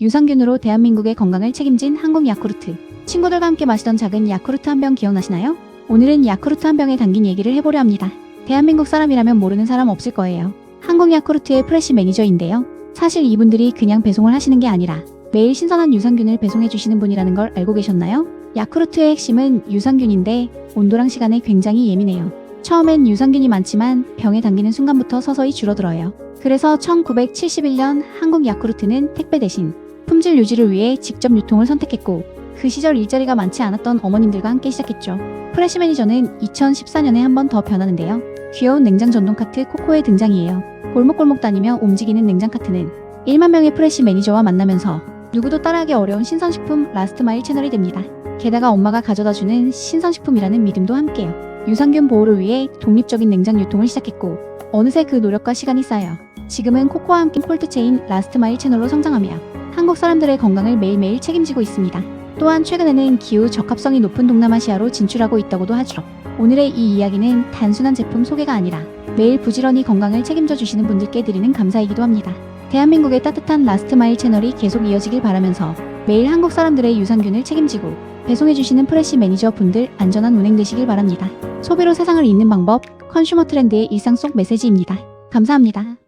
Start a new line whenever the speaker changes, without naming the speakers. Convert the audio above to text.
유산균으로 대한민국의 건강을 책임진 한국 야쿠르트. 친구들과 함께 마시던 작은 야쿠르트 한 병 기억나시나요? 오늘은 야쿠르트 한 병에 담긴 얘기를 해보려 합니다. 대한민국 사람이라면 모르는 사람 없을 거예요. 한국 야쿠르트의 프레시 매니저인데요. 사실 이분들이 그냥 배송을 하시는 게 아니라 매일 신선한 유산균을 배송해 주시는 분이라는 걸 알고 계셨나요? 야쿠르트의 핵심은 유산균인데 온도랑 시간에 굉장히 예민해요. 처음엔 유산균이 많지만 병에 담기는 순간부터 서서히 줄어들어요. 그래서 1971년 한국 야쿠르트는 택배 대신 품질 유지를 위해 직접 유통을 선택했고 그 시절 일자리가 많지 않았던 어머님들과 함께 시작했죠. 프레시 매니저는 2014년에 한 번 더 변하는데요. 귀여운 냉장 전동 카트 코코의 등장이에요. 골목골목 다니며 움직이는 냉장 카트는 1만 명의 프레시 매니저와 만나면서 누구도 따라하기 어려운 신선식품 라스트 마일 채널이 됩니다. 게다가 엄마가 가져다주는 신선식품이라는 믿음도 함께요. 유산균 보호를 위해 독립적인 냉장 유통을 시작했고 어느새 그 노력과 시간이 쌓여 지금은 코코와 함께 콜트체인 라스트 마일 채널로 성장하며 한국 사람들의 건강을 매일매일 책임지고 있습니다. 또한 최근에는 기후 적합성이 높은 동남아시아로 진출하고 있다고도 하죠. 오늘의 이 이야기는 단순한 제품 소개가 아니라 매일 부지런히 건강을 책임져 주시는 분들께 드리는 감사이기도 합니다. 대한민국의 따뜻한 라스트 마일 채널이 계속 이어지길 바라면서 매일 한국 사람들의 유산균을 책임지고 배송해 주시는 프레시 매니저 분들 안전한 운행 되시길 바랍니다. 소비로 세상을 잇는 방법 컨슈머 트렌드의 일상 속 메시지입니다. 감사합니다.